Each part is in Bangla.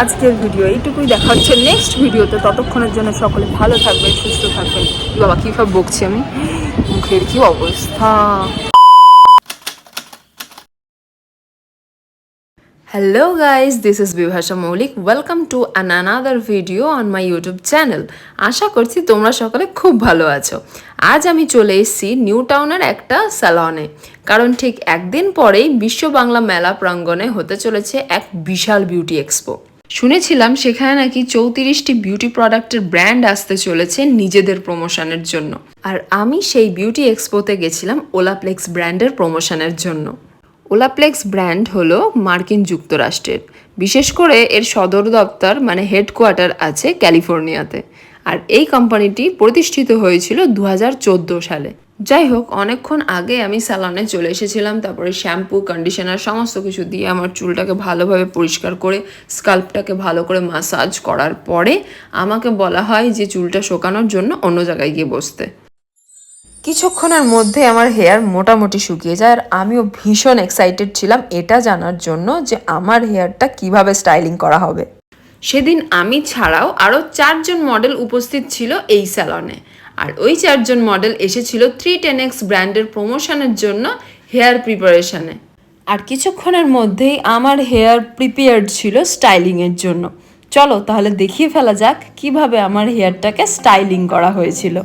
আজকের ভিডিও এইটুকুই দেখা হচ্ছে নেক্সট ভিডিওতে। ততক্ষণের জন্য সকলে ভালো থাকবেন সুস্থ থাকবেন। বাবা কী সব বকছি আমি? মুখের কি অবস্থা? Hello guys, this is Bivhasha Maulik. Welcome to an another video on my YouTube channel. আশা করছি তোমরা সকলে খুব ভালো আছো। আজ আমি চলে এসেছি নিউ টাউনের একটা স্যালনে কারণ ঠিক একদিন পরেই বিশ্ব বাংলা মেলা প্রাঙ্গণে হতে চলেছে এক বিশাল বিউটি এক্সপো শুনেছিলাম সেখানে নাকি চৌত্রিশটি বিউটি প্রোডাক্টের ব্র্যান্ড আসতে চলেছে নিজেদের প্রমোশনের জন্য। আর আমি সেই বিউটি এক্সপোতে গেছিলাম ওলাপ্লেক্স ব্র্যান্ডের প্রমোশনের জন্য। ওলাপ্লেক্স ব্র্যান্ড হলো মার্কিন যুক্তরাষ্ট্রের। বিশেষ করে এর সদর দপ্তর মানে হেডকোয়ার্টার আছে ক্যালিফোর্নিয়াতে। আর এই কোম্পানিটি প্রতিষ্ঠিত হয়েছিল দু হাজার চোদ্দ সালে। যাই হোক অনেকক্ষণ আগে আমি স্যালনে চলে এসেছিলাম, তারপরে শ্যাম্পু, কন্ডিশনার, সমস্ত কিছু দিয়ে আমার চুলটাকে ভালোভাবে পরিষ্কার করে, স্কাল্পটাকে ভালো করে মাসাজ করার পরে আমাকে বলা হয় যে চুলটা শোকানোর জন্য অন্য জায়গায় গিয়ে বসতে। কিছুক্ষণের মধ্যে আমার হেয়ার মোটামুটি শুকিয়ে যায়, আর আমিও ভীষণ এক্সাইটেড ছিলাম এটা জানার জন্য যে আমার হেয়ারটা কীভাবে স্টাইলিং করা হবে। সেদিন আমি ছাড়াও আরও চারজন মডেল উপস্থিত ছিল এই স্যালনে। আর ওই চারজন মডেল এসেছিল থ্রি টেন এক্স ব্র্যান্ডের প্রমোশনের জন্য হেয়ার প্রিপারেশানে আর কিছুক্ষণের মধ্যেই আমার হেয়ার প্রিপেয়ার্ড ছিল স্টাইলিংয়ের জন্য। চলো তাহলে দেখিয়ে ফেলা যাক কীভাবে আমার হেয়ারটাকে স্টাইলিং করা হয়েছিল।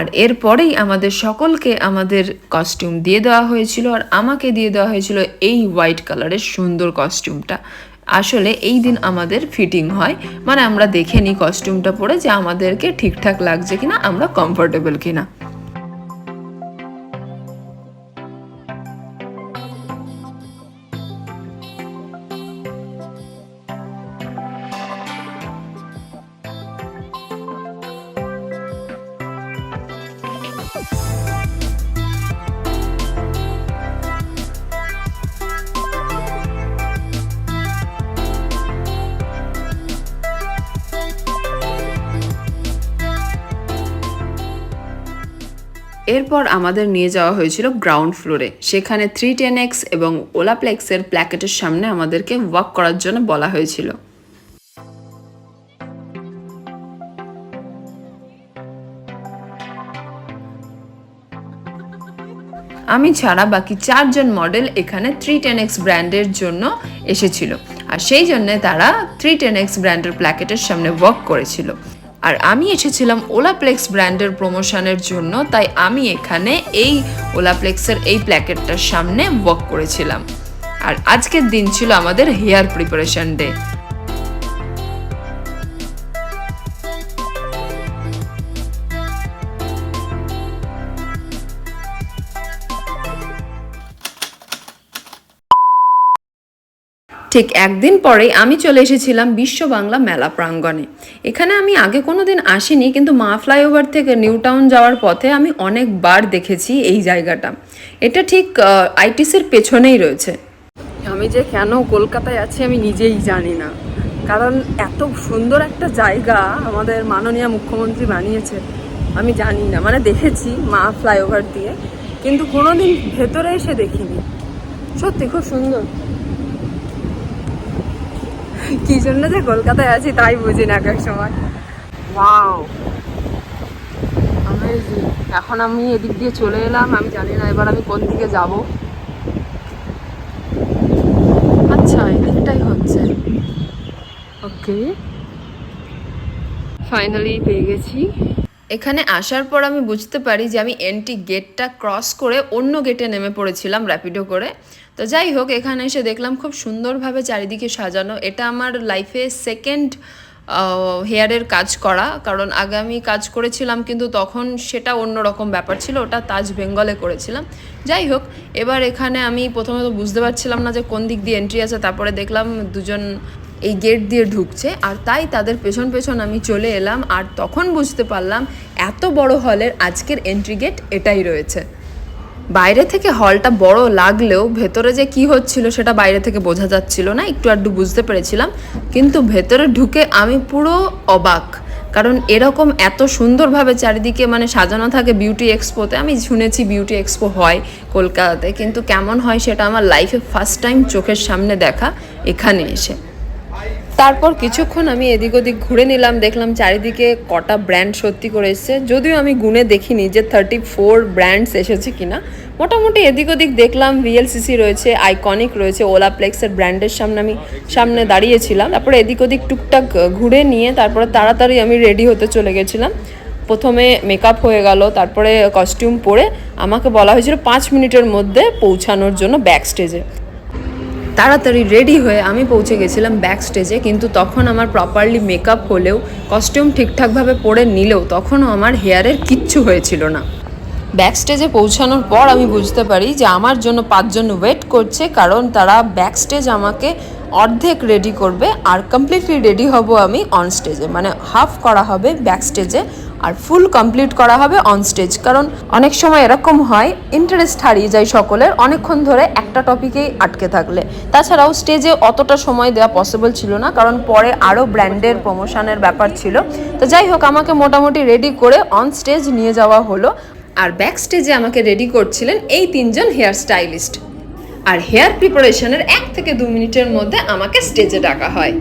আর এরপরেই আমাদের সকলকে আমাদের কস্টিউম দিয়ে দেওয়া হয়েছিল আর আমাকে দিয়ে দেওয়া হয়েছিল এই হোয়াইট কালারের সুন্দর কস্টিউমটা আসলে এই দিন আমাদের ফিটিং হয় মানে আমরা দেখে নিই কস্টিউমটা পরে যে আমাদেরকে ঠিকঠাক লাগছে কিনা, আমরা কমফোর্টেবল কিনা। এরপর আমাদের নিয়ে যাওয়া হয়েছিল গ্রাউন্ড ফ্লোরে সেখানে থ্রি টেন এক্স এবং ওলাপ্লেক্সের প্ল্যাকেটের সামনে আমাদেরকে ওয়াক করার জন্য বলা হয়েছিল। আমি ছাড়া বাকি চারজন মডেল এখানে থ্রি টেন এক্স ব্র্যান্ডের জন্য এসেছিল। আর সেই জন্যে তারা থ্রি টেন এক্স ব্র্যান্ডের প্ল্যাকেটের সামনে ওয়াক করেছিল। আর আমি এসেছিলাম ওলাপ্লেক্স ব্র্যান্ডের প্রমোশনের জন্য, তাই আমি এখানে এই ওলাপ্লেক্সের এই প্ল্যাকেটটার সামনে ওয়াক করেছিলাম। আর আজকের দিন ছিল আমাদের হেয়ার প্রিপারেশন ডে ঠিক একদিন পরেই আমি চলে এসেছিলাম বিশ্ব বাংলা মেলা প্রাঙ্গণে। এখানে আমি আগে কোনো দিন আসিনি, কিন্তু মা ফ্লাইওভার থেকে নিউ টাউন যাওয়ার পথে আমি অনেকবার দেখেছি এই জায়গাটা। এটা ঠিক আইটিসির পেছনেই রয়েছে। আমি যে কেন কলকাতায় আছি আমি নিজেই জানি না। কারণ এত সুন্দর একটা জায়গা আমাদের মাননীয় মুখ্যমন্ত্রী বানিয়েছে, আমি জানি না। মানে দেখেছি মা ফ্লাইওভার দিয়ে, কিন্তু কোনোদিন ভেতরে এসে দেখিনি। সত্যি, খুব সুন্দর। কি জন্য যে কলকাতায় আছি তাই বুঝি না এক সময়। ওয়াও. এখন আমি এদিক দিয়ে চলে এলাম আমি জানি না এবার আমি কোন দিকে যাব। আচ্ছা এদিকটাই হচ্ছে। ওকে ফাইনালি পেয়ে গেছি। এখানে আসার পর আমি বুঝতে পারি যে আমি এন্ট্রি গেটটা ক্রস করে অন্য গেটে নেমে পড়েছিলাম র্যাপিডো করে। তো যাই হোক, এখানে এসে দেখলাম খুব সুন্দরভাবে চারিদিকে সাজানো। এটা আমার লাইফে সেকেন্ড হেয়ারের কাজ করা। কারণ আগে আমি কাজ করেছিলাম কিন্তু তখন সেটা অন্য রকম ব্যাপার ছিল। ওটা তাজ বেঙ্গলে করেছিলাম। যাই হোক, এবার এখানে আমি প্রথমে তো বুঝতে পারছিলাম না যে কোন দিক দিয়ে এন্ট্রি আছে। তারপরে দেখলাম দুজন এই গেট দিয়ে ঢুকছে। আর তাই তাদের পেছন পেছন আমি চলে এলাম। আর তখন বুঝতে পারলাম এত বড় হলের আজকের এন্ট্রি গেট এটাই রয়েছে। বাইরে থেকে হলটা বড় লাগলেও ভেতরে যে কি হচ্ছিল সেটা বাইরে থেকে বোঝা যাচ্ছিল না, একটু আড্ডু বুঝতে পেরেছিলাম। কিন্তু ভেতরে ঢুকে আমি পুরো অবাক। কারণ এরকম এত সুন্দরভাবে চারিদিকে মানে সাজানো থাকে বিউটি এক্সপোতে, আমি শুনেছি বিউটি এক্সপো হয় কলকাতাতে, কিন্তু কেমন হয় সেটা আমার লাইফে ফার্স্ট টাইম চোখের সামনে দেখা এখানে এসে। তারপর কিছুক্ষণ আমি এদিক ওদিক ঘুরে নিলাম, দেখলাম চারিদিকে কটা ব্র্যান্ড সত্যি করে এসছে। যদিও আমি গুনে দেখিনি যে থার্টি ফোর ব্র্যান্ডস এসেছে কিনা। মোটামুটি এদিক ওদিক দেখলাম ভিএলসিসি রয়েছে আইকনিক রয়েছে ওলাপ্লেক্সের ব্র্যান্ডের সামনে আমি সামনে দাঁড়িয়েছিলাম। তারপরে এদিক ওদিক টুকটাক ঘুরে নিয়ে তারপরে তাড়াতাড়ি আমি রেডি হতে চলে গেছিলাম। প্রথমে মেকআপ হয়ে গেল, তারপরে কস্টিউম পরে আমাকে বলা হয়েছিল পাঁচ মিনিটের মধ্যে পৌঁছানোর জন্য ব্যাক স্টেজে তাড়াতাড়ি রেডি হয়ে আমি পৌঁছে গেছিলাম ব্যাক স্টেজে কিন্তু তখন আমার প্রপারলি মেকআপ হলেও কস্টিউম ঠিকঠাকভাবে পরে নিলেও, তখনও আমার হেয়ারের কিচ্ছু হয়েছিল না। ব্যাক স্টেজে পৌঁছানোর পর আমি বুঝতে পারি যে আমার জন্য পাঁচজন ওয়েট করছে, কারণ তারা ব্যাক স্টেজ আমাকে অর্ধেক রেডি করবে, আর কমপ্লিটলি রেডি হব আমি অন স্টেজে মানে হাফ করা হবে ব্যাক স্টেজে আর ফুল কমপ্লিট করা হবে অন স্টেজ কারণ অনেক সময় এরকম হয় ইন্টারেস্ট হারিয়ে যায় সকলের, অনেকক্ষণ ধরে একটা টপিকেই আটকে থাকলে। তাছাড়াও স্টেজে অতটা সময় দেওয়া পসিবল ছিল না, কারণ পরে আরও ব্র্যান্ডের প্রমোশনের ব্যাপার ছিল। তো যাই হোক, আমাকে মোটামুটি রেডি করে অন স্টেজ নিয়ে যাওয়া হলো। আর ব্যাক স্টেজে আমাকে রেডি করছিলেন এই তিনজন হেয়ার স্টাইলিস্ট আর হেয়ার প্রিপারেশনের এক থেকে দু মিনিটের মধ্যে আমাকে স্টেজে ডাকা হয়।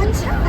아니야.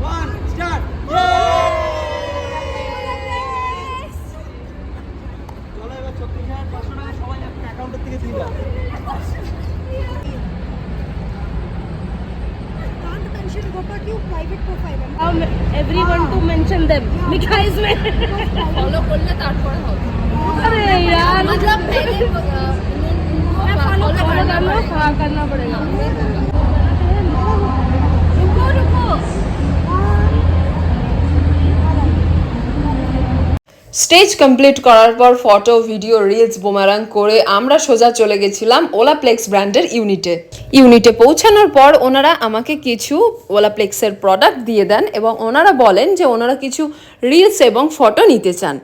ওয়ান স্টার্ট চলো এবার ছত্রিশ to mention them. लिखा है इसमें ফলো করলে তারপরে হবে अरे यार मतलब पहले मैं follow करना हाँ करना पड़ेगा স্টেজ কমপ্লিট করার পর ফটো ভিডিও রিলস বোমারাং করে আমরা সোজা চলে গেছিলাম ওলাপ্লেক্স ব্র্যান্ডের ইউনিটে ইউনিটে পৌঁছানোর পর ওনারা আমাকে কিছু ওলাপ্লেক্সের প্রোডাক্ট দিয়ে দেন এবং ওনারা বলেন যে ওনারা কিছু রিলস এবং ফটো নিতে চান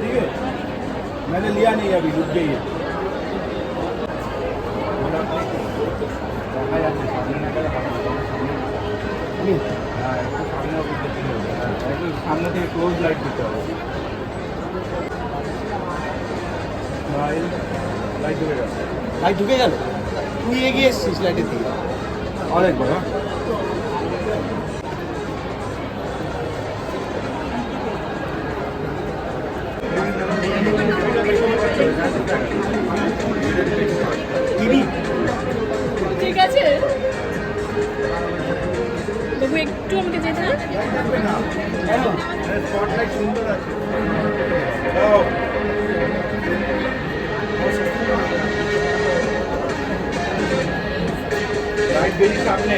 ठीक है मैंने लिया नहीं अभी रुक गई है সামনে থেকে ক্লোজ লাইট দিতে হবে লাইট ঢুকে গেছে ভাই ঢুকে গেল। তুই এগিয়ে এসছিস লাইটের দিকে। হ্যাঁ টিভি ঠিক আছে? একটু আমাকে যেতে না স্পটলাইট সুন্দর আছে দাও লাইট বেশি সামনে।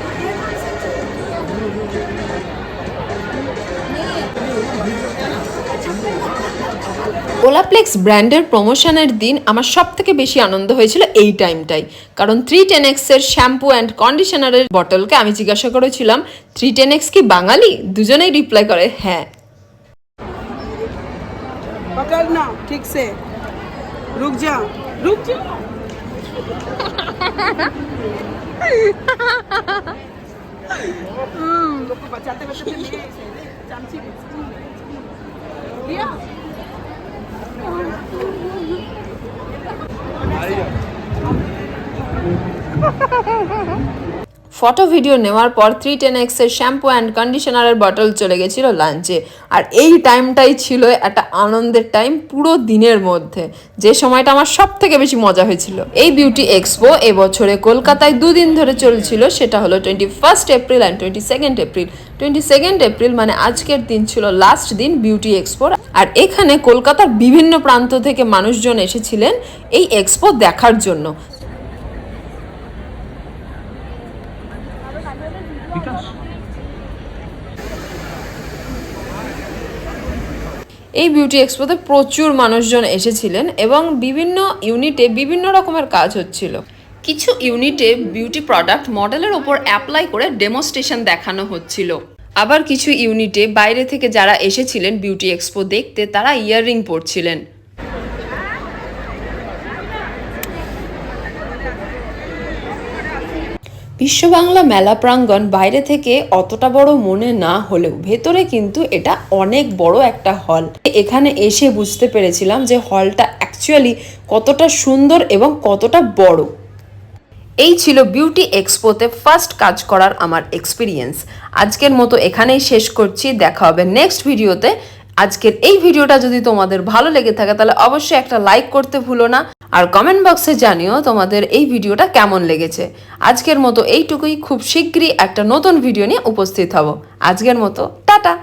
ওলাপ্লেক্স ব্র্যান্ডের প্রমোশনের দিন আমার সব থেকে বেশি আনন্দ হয়েছিল এই টাইমটাই কারণ থ্রি টেন এক্সের শ্যাম্পু অ্যান্ড কন্ডিশনারের বটলকে আমি জিজ্ঞাসা করেছিলাম থ্রি টেন এক্স কি বাঙালি দুজনেই রিপ্লাই করে হ্যাঁ पकड़ना ठीक से रुक जा रुक जा हम्म, लोग को 不要！哎呀！哈哈哈哈哈！ফটো ভিডিও নেওয়ার পর থ্রি টেন এক্সের শ্যাম্পু অ্যান্ড কন্ডিশনারের বটল চলে গেছিল লাঞ্চে আর এই টাইমটাই ছিল একটা আনন্দের টাইম পুরো দিনের মধ্যে। যে সময়টা আমার সব থেকে বেশি মজা হয়েছিল। এই বিউটি এক্সপো এবছরে কলকাতায় দুদিন ধরে চলছিল, সেটা হলো twenty first April and twenty second April twenty second April মানে আজকের দিন ছিল লাস্ট দিন বিউটি এক্সপোর আর এখানে কলকাতার বিভিন্ন প্রান্ত থেকে মানুষজন এসেছিলেন এই এক্সপো দেখার জন্য। এই বিউটি এক্সপোতে প্রচুর মানুষজন এসেছিলেন এবং বিভিন্ন ইউনিটে বিভিন্ন রকমের কাজ হচ্ছিল। কিছু ইউনিটে বিউটি প্রোডাক্ট মডেলের ওপর অ্যাপ্লাই করে ডেমোস্ট্রেশন দেখানো হচ্ছিল। আবার কিছু ইউনিটে বাইরে থেকে যারা এসেছিলেন বিউটি এক্সপো দেখতে, তারা ইয়াররিং পরছিলেন। বিশ্ব বাংলা মেলা প্রাঙ্গণ বাইরে থেকে অতটা বড় মনে না হলেও ভেতরে কিন্তু এটা অনেক বড় একটা হল। এখানে এসে বুঝতে পেরেছিলাম যে হলটা অ্যাকচুয়ালি কতটা সুন্দর এবং কতটা বড়। এই ছিল বিউটি এক্সপোতে ফার্স্ট কাজ করার আমার এক্সপিরিয়েন্স আজকের মতো এখানেই শেষ করছি। দেখা হবে নেক্সট ভিডিওতে আজকের এই ভিডিওটা যদি তোমাদের ভালো লেগে থাকে, তাহলে অবশ্যই একটা লাইক করতে ভুলো না। আর কমেন্ট বক্সে জানিও তোমাদের এই ভিডিওটা কেমন লেগেছে। আজকের মতো এইটুকুই। খুব শীঘ্রই একটা নতুন ভিডিও নিয়ে উপস্থিত হব। আজকের মতো, টাটা!